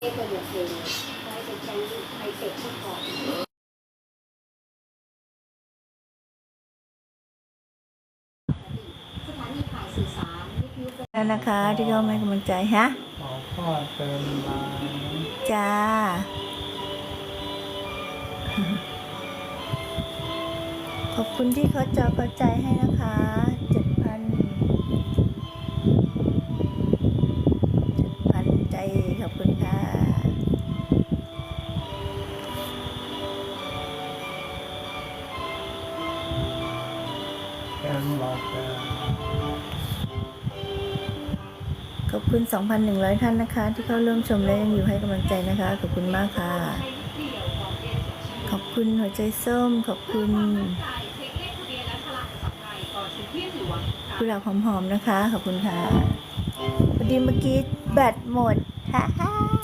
เอ็กซ์เดเลงไว้เป็นแชงไอเซ็กที่ก่อนแล้วนะคะที่เขาให้กำลังใจฮะขอพ่อเติมมาจ้า ขอบคุณที่เขาจอเข้าใจให้นะคะ คุณ 2,100 ท่านนะคะ ที่เข้าร่วมชมและยังอยู่ให้กำลังใจนะคะ ขอบคุณมากค่ะ ขอบคุณหัวใจส้ม ขอบคุณกุหลาบหอมๆนะคะ ขอบคุณค่ะพอดีเมื่อกี้แบตหมดฮ่า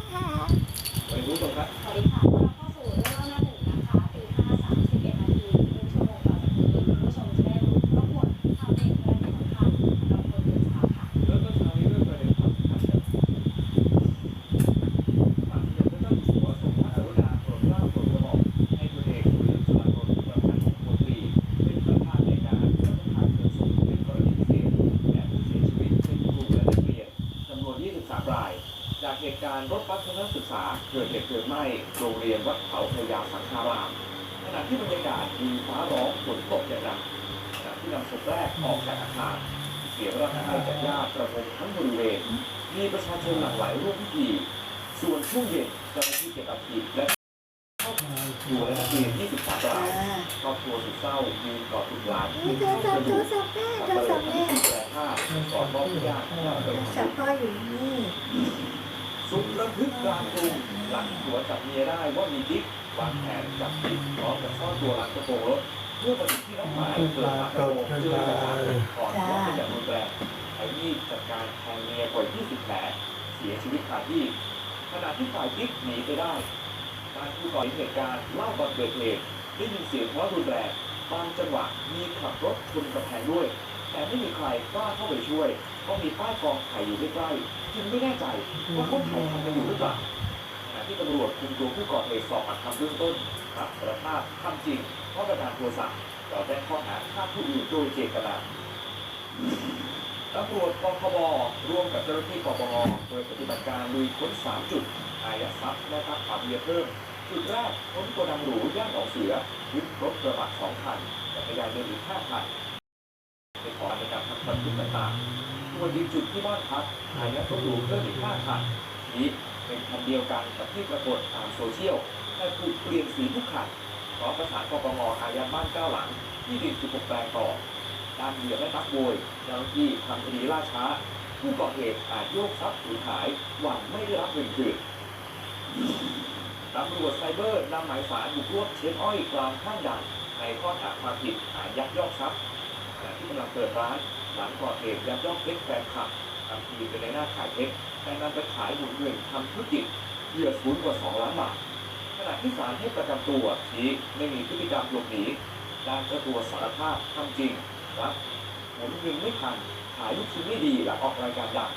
นำศพแรกออกจากอาคารเสียงระฆังจากญาติประงมทั้งบริเวณมีประชาชนหลั่งไหลร่วมพิธีส่วนช่วงเย็นเจ้าหน้าที่เก็บอัฐิและเข้าดูและนักเรียน23รายครอบครัวสุดเศร้ายืนกอดบุตรหลานโทรศัพท์โทรศัพท์แม่โทรศัพท์แม่แปลภาพกอดมอบญาติโทรศัพท์พ่ออยู่นี่สุดระทึกกลางกรุงหลังหัวจับเมียได้ว่ามีกิ๊กวางแผนจับกิ๊กพร้อมกับซ่อนตัวหลังกระโปรงรถ เพื่อปฏิทิน้อายขึ้นเปิดมาฝากกระดโปรงขึ้นเพื่อมาจะก่อนว่าเป็นอย่างรุนแรงใช้มีดจัดการแทงเมียกว่า 20 แผลเสียชีวิตคาดที่ขณะที่ฝ่ายกิ๊กหนีไปได้การผู้ก่อเหตุการณ์เล่าก่อนเกิดเหตุได้ยินเสียงทะเลารุนแรงบางจังหวะมีขับรถชนกระแพงด้วย แต่ไม่มีใครกล้าเข้าไปช่วยเพราะมีป้ายกองไข่อยู่ใกล้ๆจึงไม่แน่ใจว่าคนไทยทำกันอยู่หรือเปล่าขณะที่ตำรวจคุมตัวผู้ก่อเหตุสอบปากคำเบื้องต้นรับสารภาพทำจริง เพราะประการโทรศัพท์เราแจ้งข้อหาฆ่าผู้อื่นโดยเจตนาตำรวจปคบร่วมกับเจ้าหน้าที่ปปงเปิดปฏิบัติการลุยค้น 3 จุดอายัดทรัพย์และทักขับเรือเพิ่ม จุดแรกค้นโกดังหรูย่านหนองเสือยึดรถกระบะ2คันจักรยานยนต์อีก5คันเป็นขอในการทำบันทึกต่างๆส่วนอีกจุดที่บ้านพักอายัดรถหรูเพิ่มอีก5คันนี้เป็นคันเดียวกันกับที่ปรากฏตามโซเชียลแต่ถูกเปลี่ยนสีทุกคัน ร้อมประสานปปงอายัดบ้านเก้าหลังที่ดิน16แปลงต่อการเหยียบและนักโวยเจ้าหน้าที่ทำคดีล่าช้า ผู้ก่อเหตุอาจโยกทรัพย์สูญหายหวังไม่ได้รับเงินคืนตำรวจไซเบอร์นำหมายสารบุกรวบเชฟอ้อยกลางข้างด่านในข้อหาความผิดฐายักยอกทรัพย์ขณะที่กำลังเปิดร้านหลังก่อเหตุยักยอกเพชรแฟนคลับทำทีเป็นในหน้าขายเพชรแต่นำไปขายหมุนเงินทำธุรกิจเหยื่อสูญกว่า 2 ล้านบาท ณะที่ศาลให้ประกันตัวชี้ไม่มีพฤติกรรมหลบหนีด้านเจ้าตัวสารภาพทำจริงครับหมุนเงินไม่ทันขายลูกชิ้นไม่ดีหลังออกรายการดัง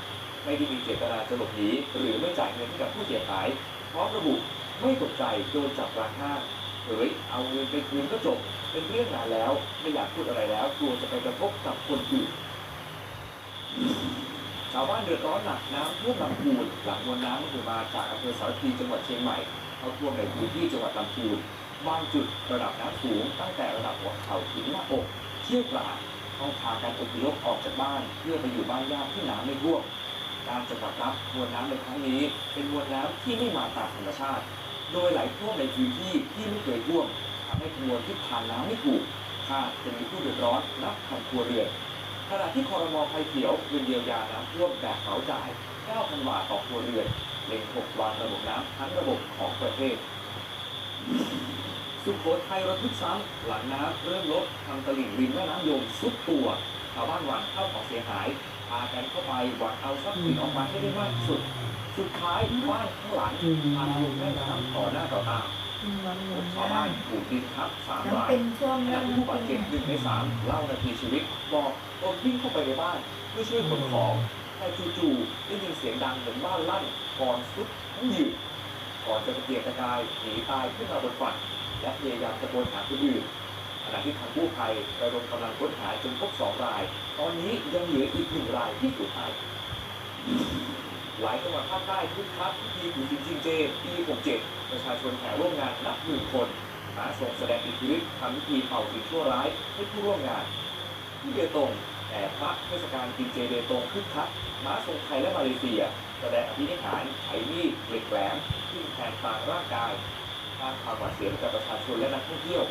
ไม่ได้มีเจตนาจะหลบหนีหรือไม่จ่ายเงินให้กับผู้เสียหายพร้อมระบุไม่ตกใจโดนจับกลางห้างเฮ้ยเอาเงินไปคืนก็จบ เป็นเรื่องนานแล้ว ไม่อยากพูดอะไรแล้วกลัวจะไปกระทบกับคนอื่นชาวบ้านเดือดร้อนหนักน้ำท่วมลำพูนหลังมวลน้ำมันมาจากอำเภอสารพีจังหวัดเชียงใหม่เข้าท่วมในพื้นที่จังหวัดลำพูนบางจุดระดับน้ำสูงตั้งแต่ระดับหัวเข่าถึงหน้าอกเชี่ยวกรากต้องพากันอพยพออกจากบ้านเพื่อไปอยู่บ้านญาติที่น้ำไม่ท่วมการจังหวัดรับมวลน้ำในครั้งนี้ เป็นมวลน้ำที่ไม่มาตามธรรมชาติ โดยไหลท่วมในพื้นที่ที่ไม่เคยท่วมทำให้ขบวนที่ผ่านน้ำไม่ถูกคาดจะมีผู้เดือดร้อนนับพันครัวเรือน ขณะที่คอรมอไฟเขียวเงินเยียวยาน้ำท่วมแบบเหมาจ่าย 9,000 บาทต่อครัวเรือนเล็งหกวางระบบน้ำทั้งระบบของประเทศ สุโขทัยระทึกซ้ำหลังน้ำเริ่มลดทำตลิ่งริมแม่น้ำยมซุดตัวชาวบ้านหวังเข้าของเสียหายพากันเข้าไปหวังเอาทรัพย์สินออกมาให้ได้มากที่สุด สุดท้ายบ้านข้างหลังพังลงแม่น้ำต่อหน้าต่อตา น้ำหมุนชาวบ้านถูกดินทับสามรายเป็นช่วงขณะน้ำที่ผู้บาดเจ็บหนึ่งในสามเล่านาทีชีวิตบอกตนวิ่งเข้าไปในบ้านเพื่อช่วยขนของแต่จู่ๆได้ยินเสียงดังเหมือนบ้านลั่นก่อนสุดทั้งยืนก่อนจะตะเกียกตะกายหนีตายขึ้นมาบนฝั่งและพยายามตะโกนหาคนอื่นขณะที่ทางกู้ภัยระดมกำลังค้นหาจนพบสองราย ตอนนี้ยังเหลืออีกหนึ่งรายที่สูญหาย หลายจังหวัดภาคใต้คึกคักพิธีถือศีลกินเจปี67ประชาชนแห่ร่วมงานนับหมื่นคนมาส่งแสดงอิทธิฤทธิ์ทำพิธีเป่าสิ่งชั่วร้ายให้ผู้ร่วมงาน ที่เบตงแต่พระเทศกาลกินเจเบตงคึกคักม้าทรงไทยและมาเลเซีย แสดงอภินิหารไถมีดเหล็กแหลมทิ่มแทงตามร่างกายสร้างความหวาดเสียวกับประชาชนและนักท่องเที่ยว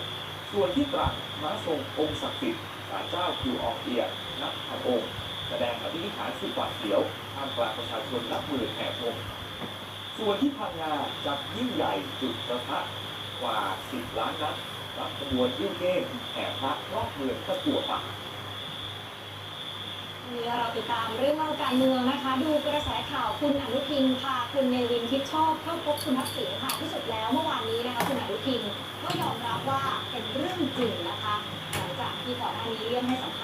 ส่วนที่ตรังม้าทรงองค์ศักดิ์สิทธิ์ศาลเจ้าคิวออกเอียนับพันองค์ แสดงอภินิหารสุดหวาดเสียวท่ามกลางประชาชนนับหมื่นแห่ชมส่วนที่พังงาจัดยิ่งใหญ่จุดประทัดกว่า 10 ล้านนัดรับขบวนยิ้วเก้งแห่พระรอบเมืองตะกัวป่าวันนี้เราติดตามเรื่องเล่าการเมืองนะคะ ดูกระแสข่าวคุณอนุทินพาคุณเนวินทิดชอบเข้าพบคุณทักษิณค่ะที่สุดแล้วเมื่อวานนี้นะคะคุณอนุทินก็ยอมรับว่าเป็นเรื่องจริงนะคะหลังจากที่ก่อนหน้านี้เลี่ยงให้สัมภ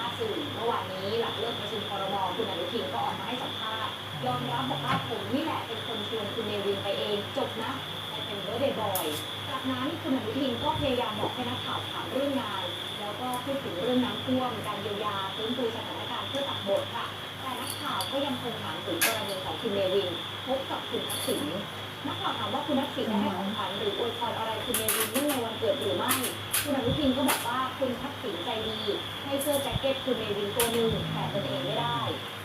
าษณ์ ผมนี่แหละเป็นคนชวนคุณเนวินไปเองจบนะไปเป็นเบอร์เดย์บอย จากนั้นคุณอนุทินก็พยายามบอกให้นักข่าวถามเรื่องงาน แล้วก็พูดถึงเรื่องน้ำท่วมการเยียวยาฟื้นฟูสถานการณ์เพื่อตัดบทค่ะ แต่นักข่าวก็ยังคงถามถึงกรณีของคุณเนวินพบกับคุณทักษิณนักข่าวถามว่าคุณทักษิณได้ให้ของขวัญหรืออวยพรอะไรคุณเนวินเนื่องในวันเกิดหรือไม่คุณอนุทินก็บอกว่าคุณทักษิณใจดี ให้เสื้อแจ็คเก็ตคุณเนวินตัวหนึ่งแต่ตนเองไม่ได้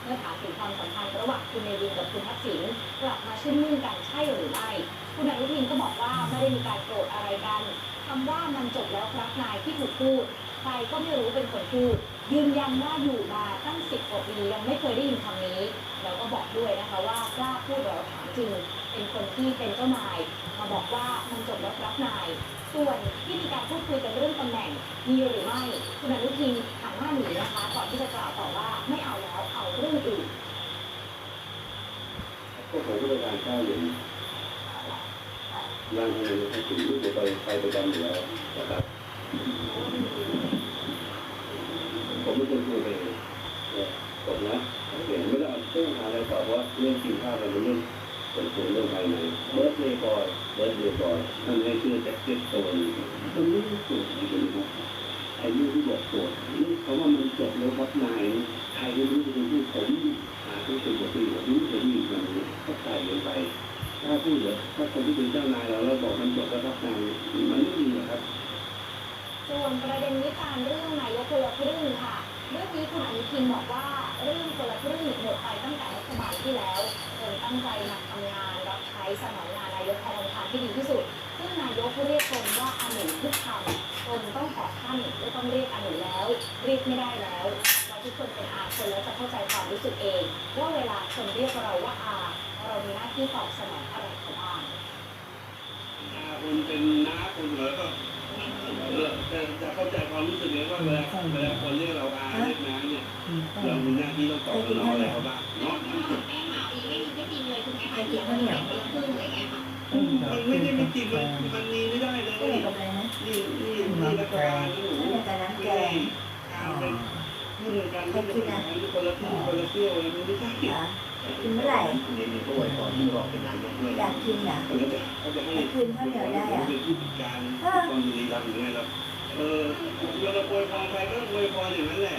เมื่อถามถึงความสัมพันธ์ระหว่างคุณเนวินกับคุณทักษิณกลับมาชื่นมื่นกันใช่หรือไม่คุณอนุทินก็บอกว่าไม่ได้มีการโกรธอะไรกันคำว่ามันจบแล้วครับนายที่ถูกพูดใครก็ไม่รู้เป็นคนพูดยืนยันว่าอยู่มาตั้งสิบกว่าปียังไม่เคยได้ยินคำนี้ แล้วก็บอกด้วยนะคะว่ากล้าพูดเราถามจริง เป็นคนที่เป็นเจ้านายมาบอกว่ามันจบแล้วครับนาย ส่วนที่มีการพูดคุยกันเรื่องตำแหน่งมีหรือไม่คุณอนุทินหันหน้าหนีนะคะก่อนที่จะกล่าวต่อว่าไม่เอา แล้อาเรื่งอื่นก็ผมก็เป็นการข้าวอย่างร่างทางนี้ถึงรู้จะไปไปประจำอยู่แล้วนะครับผมไม่เคยพูดเลยเนี่ยผมนะเห็นไม่ได้เอาเรื่องอะไรต่อเพราะเรื่องกินข้าวกันเป็นเรื่องส่วนตัวเรื่องภายในเบิร์ดเดย์บอยเบิร์ดเดย์บอยนั่นให้ชื่อแจ็คเก็ตตัวนี้มันไม่ได้โกรธจริงๆนะไอ้นี่ที่บอกโกรธนี่เขาว่ามันจบแล้วครับนาย ใครไม่รู้จะเป็นผู้ผมหาที่เป็นกว่าปีผมรู้จะมีมันก็ใส่ลงไป ถ้าพูดเหรอถ้าคนที่เป็นเจ้านายเราแล้วบอกมันจบแล้วครับนายมันไม่ดีครับ ส่วนประเด็นวิจารณ์เรื่องนายกคนละครึ่งค่ะ เรื่องนี้คุณอนุทินบอกว่าเรื่องคนละครึ่งหมดไปตั้งแต่รัฐบาลที่แล้วตนตั้งใจมาทำงานรับใช้สนองงานนายกทางทางที่ดีที่สุด ซึ่งนายกเรียกตนว่าอนุทุกคำตนต้องขอท่านไม่ต้องเรียกอนุแล้วเรียกไม่ได้แล้ว ทุกคนเป็นอาคนแล้วจะเข้าใจความรู้สึกเอง ว่าเวลาคนเรียกเราว่าอาเรามีหน้าที่ตอบสนองอะไรเขาบ้างนาคุณเป็นน้าคุณเหรอก็จะจะเข้าใจความรู้สึกเลยว่าเวลาเวลาคนเรียกเราอาเรียกน้าเนี่ยเรามีหน้าที่ต้องตอบสนองอะไรเขาบ้างเนาะแม่มาอีไม่มีไม่จริงเลยคุณแม่ไปกินข้าวเหนียวคนละครึ่งอะไรเงี้ยค่ะมันไม่ได้ไม่จริงมันมันมีไม่ได้เลยก็เลยกับอะไรนะนี่นี่นี่รัฐบาลนะหนูข้าว เหนียวกับน้ำแกงเอาเป็นนี่ในการที่จะทำให้คนละที่คนละเที่ยวอะไรมันไม่ใช่เหรอกินเมื่อไหร่นี่นี่ก็ไว้ก่อนที่รอเป็นนายกด้วยอยากกินเหรอเขาจะเขาจะให้ไปคืนข้าวเหนียวได้อะเป็นผู้จัดการกองบุรีรัมย์หรือไงเราเออเวลาโวยพรใครก็โวยพรอย่างนั้นแหละ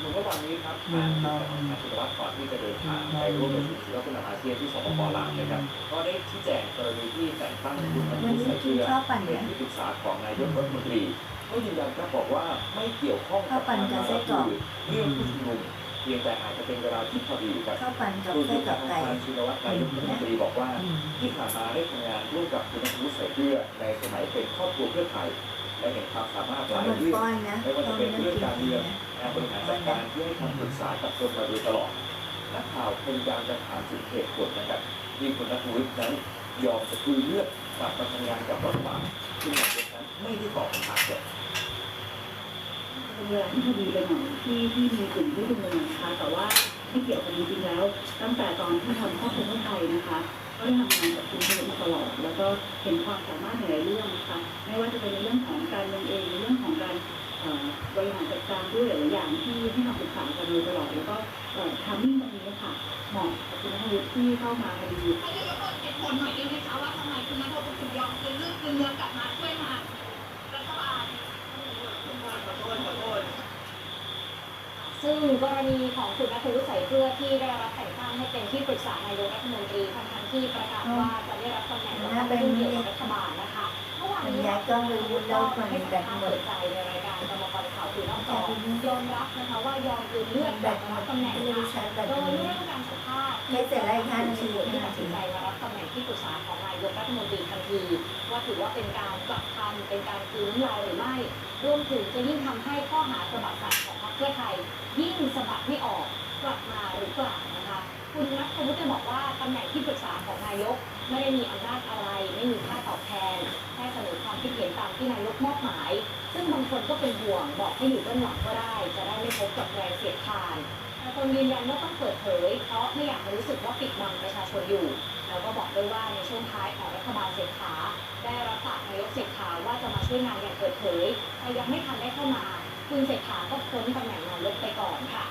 เมื่อวานนี้ครับทางคุณสุวัสดิ์ก่อนที่จะเดินทางไปร่วมประชุมแล้วคุณอาเซียนที่สปปลาวนะครับ ก็ได้ชี้แจงกรณีที่แต่งตั้งคุณอวันนุนี้ใส่กิเกนลือข้าวปั่นเป็เนี่นยที่ปรึกษาของนายกรัฐมนตรี ก็ยืนยันครับบอกว่าไม่เกี่ยวข้องกับการมารับมือเรื่องผู้ชุมนุมเพียงแต่อาจจะเป็นเวลาที่พอดีครับข้าวปั่นกับคุณไส้กรอกไก่ทางชินวัตรนายกรัฐมนตรีบอกว่า ที่ผ่านมาได้ทำงานร่วมกับคุณธนุใส่เกลือในสมัยเป็นครอบครัวเพื่อไทยและเห็นความสามารถหแล้วลายมันเรื่องป้อนนะไม่ว่าต้จะองเป็นนั่งเรื่องกินการเมืองนะการบริหารจัดการที่ให้คำปรึกษากับตนมาโดยตลอดนักข่าวพยายามจะถามถึงเหตุผลนะครับที่คุณนัทวุฒินั้นยอมจะคือเลือกกลับมาทำงานกับรัฐบาลซึ่งนายกนั้น ไม่ได้ตอบคำถามเลยเป็นเวลาที่พอดีไปหน่อยที่ที่มีกลุ่มผู้ชุมนุมนะคะแต่ว่าไม่เกี่ยวกันจริงๆแล้ว ตั้งแต่ตอนที่ทำครอบครัวเพื่อไทยนะคะก็ได้ทำงานกับคุณชนมตลอด แล้วก็เห็นความสามารถในหลายเรื่องนะคะไม่ว่าจะเป็นในเรื่องของการเมืองเองในเรื่องของการบริหารจัดการด้วยหลายอย่างที่ที่มาปรึกษากันโดยตลอดแล้วก็ทามมิ่งตรงนี้ค่ะเหมาะกับคุณนัทวุฒิที่เข้ามาพอดีให้ยกตัวเหตุผลหน่อยได้ไหมคะว่าทำไมคุณนัทวุฒิถึงยอมคืนเรื่องคืนเงินกลับมาช่วยงานรัฐบาล ซึ่งกรณีของคุณนัทวุฒิใส่เกลือที่ได้รับแต่งตั้งให้เป็นที่ปรึกษานายกรัฐมนตรีทั้งๆที่ประกาศว่าจะได้รับตำแหน่งรัฐมนตรีเกี่ยวกับรัฐบาลนะคะเมื่อวานนี้ย้ายกล้องไปดูโลกมันให้มีสัมแบบภาษณ์หมเปิดดใจในรายการกรรมกรข่าวคืนนอกจอยอมรับนะคะว่ายอมคืนเลือดแบบมารับตำแหน่งไม่รู้ค่ะใช้แบบโดยนี้เรื่องการสัมภาษณ์ไม่เสร็จแล้วอีกห้านาทีที่ตัดสินใจมารับตำแหน่งที่ปรึกษาของนายกรัฐมนตรีทันที ว่าถือว่าเป็นการกลับคำเป็นการคืนน้ำลายหรือไม่รวมถึงจะยิ่งทำให้ข้อหาสะบัดสัตว์ของพรรค เพื่อไทยยิ่งสะบัดไม่ออกกลับมาหรือเปล่านะคะ คุณนัทวุฒิจะบอกว่าตำแหน่งที่ปรึกษาของนายกไม่ได้มีอำนาจอะไร ไม่มีค่าตอบแทนแค่เสนอความคิดเห็นตามที่นายกมอบหมาย ซึ่งบางคนก็เป็นห่วงบอกให้อยู่เบื้องหลังก็ได้ จะได้ไม่พบกับแรงเสียดทานแต่ตนยืนยันว่าต้องเปิดเผย เพราะไม่อยากรู้สึกว่าปิดบังประชาชนอยู่ แล้วก็บอกด้วยว่าในช่วงท้ายของรัฐบาลเศรษฐาได้รับปากนายกเศรษฐาว่าจะมาช่วยงานอย่างเปิดเผยแต่ยังไม่ทันได้เข้ามา คุณเศรษฐาก็พ้นตำแหน่งนายกไปก่อนค่ะ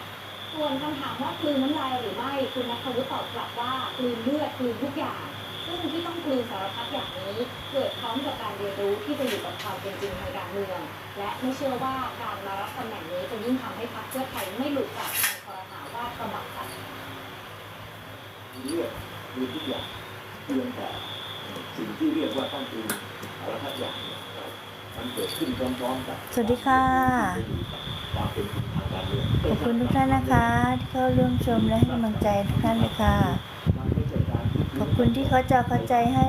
ส่วนคำถามว่ากลืนน้ำลายหรือไม่ คุณนัทวุฒิตอบกลับว่ากลืนเลือดกลืนทุกอย่าง ซึ่งที่ต้องกลืนสารพัดอย่างนี้ เกิดพร้อมกับการเรียนรู้ที่จะอยู่กับความเป็นจริงทางการเมือง และไม่เชื่อว่าการมารับตำแหน่งนี้จะยิ่งทำให้พรรคเพื่อไทยไม่หลุดจากคำคอรหาว่าสมัครสัตว์เลือดกดูทุกอย่างเพียงแต่สิ่งที่เรียกว่าต้องคืนสารพัดอย่างนี่ย มันเกิดขึ้นพร้อมๆกับสวัสดีค่ะความเป็นจริงทางการเมืองขอบคุณทุกท่านนะคะ ที่เข้าร่วมชมและให้กำลังใจทุกท่านเลยค่ะมันไม่ใช่การคิดขอบคุณที่เขาจะเข้าใจให้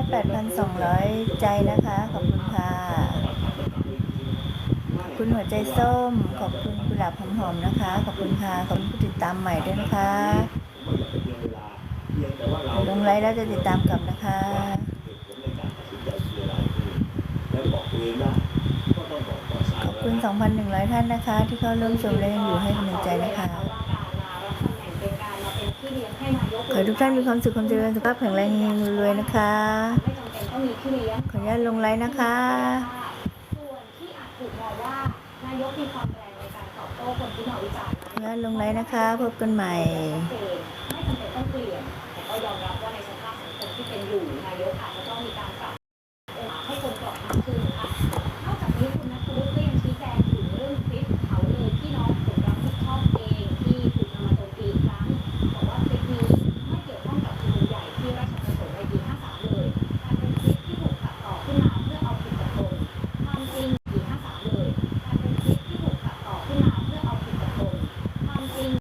8,200 ใจนะคะ ขอบคุณค่ะ ขอบคุณหัวใจส้ม ขอบคุณกุหลาบหอมๆนะคะ ขอบคุณค่ะ ขอบคุณผู้ติดตามใหม่ด้วยนะคะผมว่าอย่าไปเพียงเวลาเพียงแต่ว่าเราลงไลน์แล้วจะติดตามกลับนะคะเหตุผลในการตัดสินใจคืออะไรคือแล้วบอกตัวเองได้ คุณ 2,100 ท่านนะคะ ที่เข้าร่วมชมและยังอยู่ให้กำลังใจนะคะขอทุกท่านมีความสุขความเจริญสุขภาพแข็งแรงรวยนะคะ ขออนุญาตลงไลน์นะคะขออนุญาตลงไลน์นะคะ พบกันใหม่ไม่จำเป็ตองเปลี่นแต่ก็ยอมรับว่าในสภาพสังคมที่เป็นอยู่นายกอาจจะต้องมีการปรับ